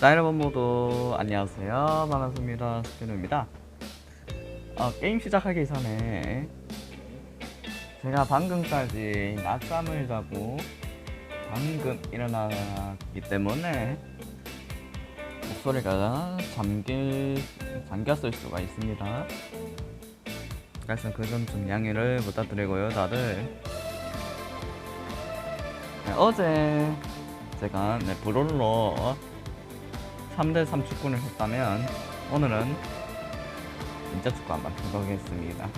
자 여러분 모두 안녕하세요. 반갑습니다. 스피노입니다. 어, 게임 시작하기 전에 제가 방금까지 낮잠을 자고 방금 일어났기 때문에 목소리가 잠길, 잠겼을 수가 있습니다. 그래서 그 점 좀 양해를 부탁드리고요 다들. 네, 어제 제가 네, 브롤러 3대3 축구를 했다면 오늘은 진짜 축구 한번 해보겠습니다.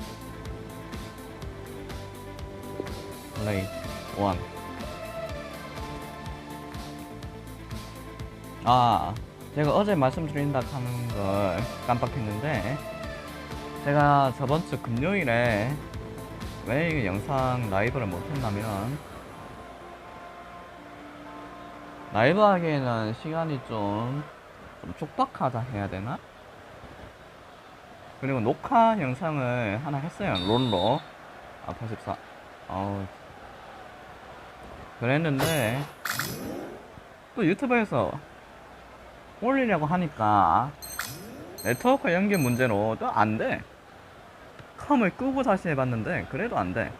플레이 1 아, 제가 어제 말씀드린다 하는 걸 깜빡했는데 제가 저번 주 금요일에 왜이 영상 라이브를 못했냐면 라이브 하기에는 시간이 좀, 좀 촉박하다 해야 되나? 그리고 녹화 영상을 하나 했어요. 롤로. 아, 84. 어우. 그랬는데, 또 유튜브에서 올리려고 하니까, 네트워크 연결 문제로 또 안 돼. 컴을 끄고 다시 해봤는데, 그래도 안 돼.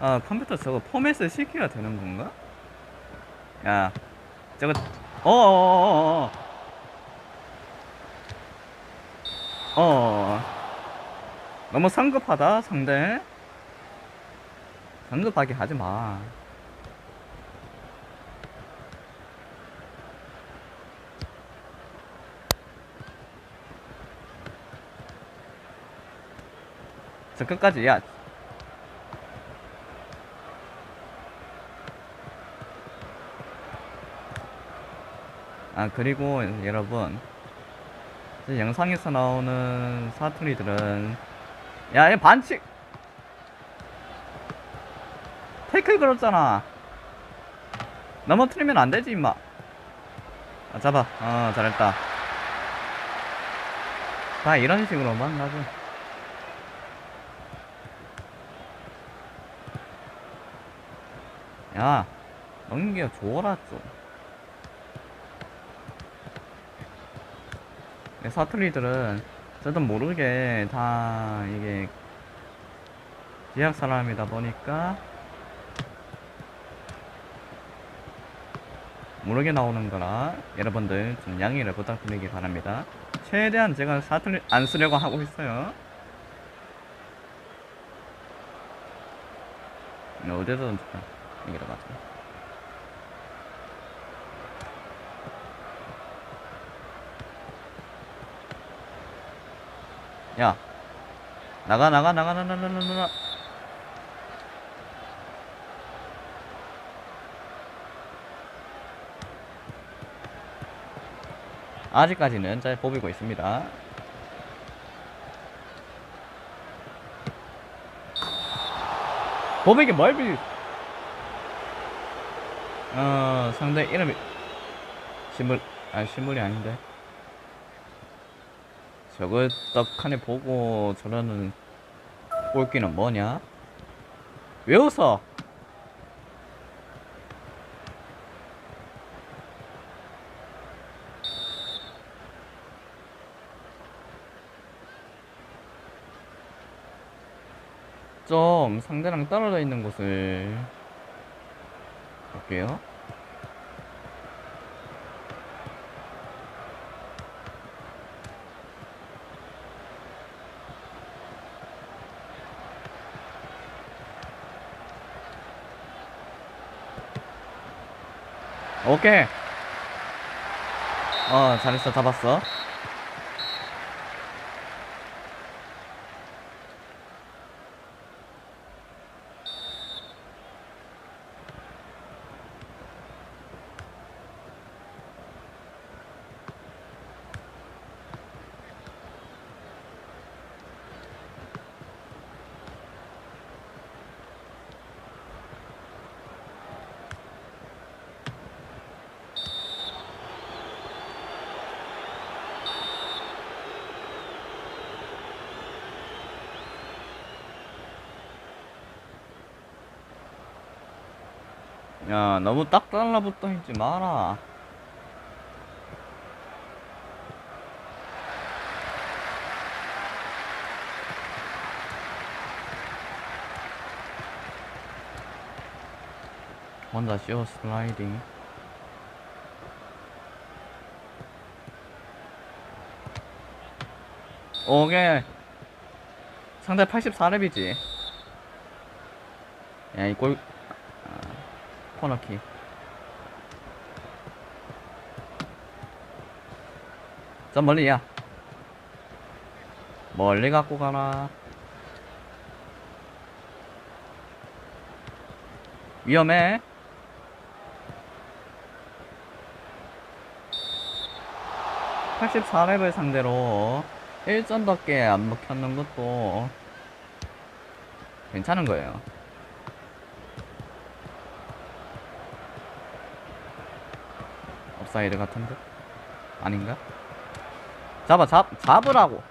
아, 컴퓨터 저거 포맷을 시켜야 되는 건가? 야, 저거, 어어어어어. 어. 너무 성급하다, 상대. 성급하게 하지 마. 저 끝까지, 야, 아 그리고 여러분 영상에서 나오는 사투리들은 야얘 반칙! 태클 걸었잖아. 넘어뜨리면 안 되지 임마. 아 잡아. 어 잘했다. 다 이런 식으로만 가죠 야 넘겨 줘라 좀 사투리들은 저도 모르게 다 이게 지역 사람이다 보니까 모르게 나오는 거라 여러분들 좀 양해를 부탁드리기 바랍니다. 최대한 제가 사투리 안 쓰려고 하고 있어요. 네, 어디서든 얘기를 가죠. 야 나가 나가 나가 나가 나가 나가 아직까지는 잘 뽑히고 있습니다. 보백이 멀비 어 상대 이름이 신물 아 신물이 아닌데 저걸 떡하니 보고 저러는 꼴기는 뭐냐? 왜 웃어? 좀 상대랑 떨어져 있는 곳을 볼게요. 오케이. 어, 잘했어. 잡았어. 야 너무 딱 달라붙어 있지 마라. 혼자 쇼 슬라이딩. 오케이. 상대 84렙이지. 야이골 코너킥. 좀 멀리야. 멀리 갖고 가라 위험해. (84렙을) 상대로 1점밖에 안 먹혔는 것도 괜찮은 거예요 업사이드 같은데? 아닌가? 잡아 잡 잡으라고.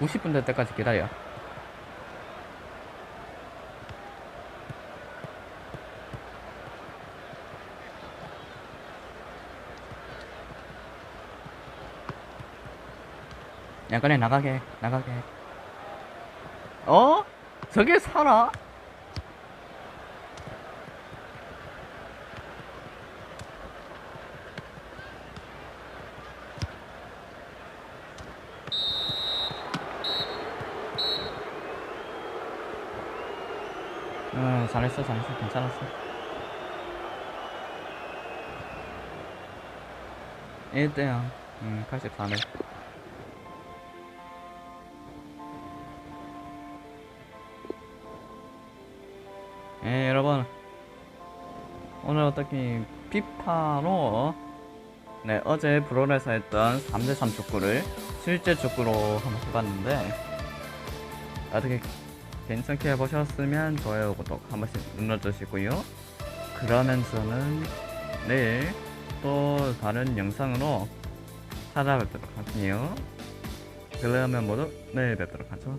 (90분) 될 때까지 기다려 야 그래 나가게 나가게. 어? 저게 살아? 응 잘했어 잘했어. 괜찮았어. 1대0 음 84네 예, 여러분. 오늘 어떻게 피파로 네, 어제 브롤에서 했던 3대3 축구를 실제 축구로 한번 해봤는데 어떻게 괜찮게 해보셨으면 좋아요, 구독 한 번씩 눌러주시고요. 그러면서는 내일 또 다른 영상으로 찾아뵙도록 할게요. 그러면 모두 내일 뵙도록 하죠.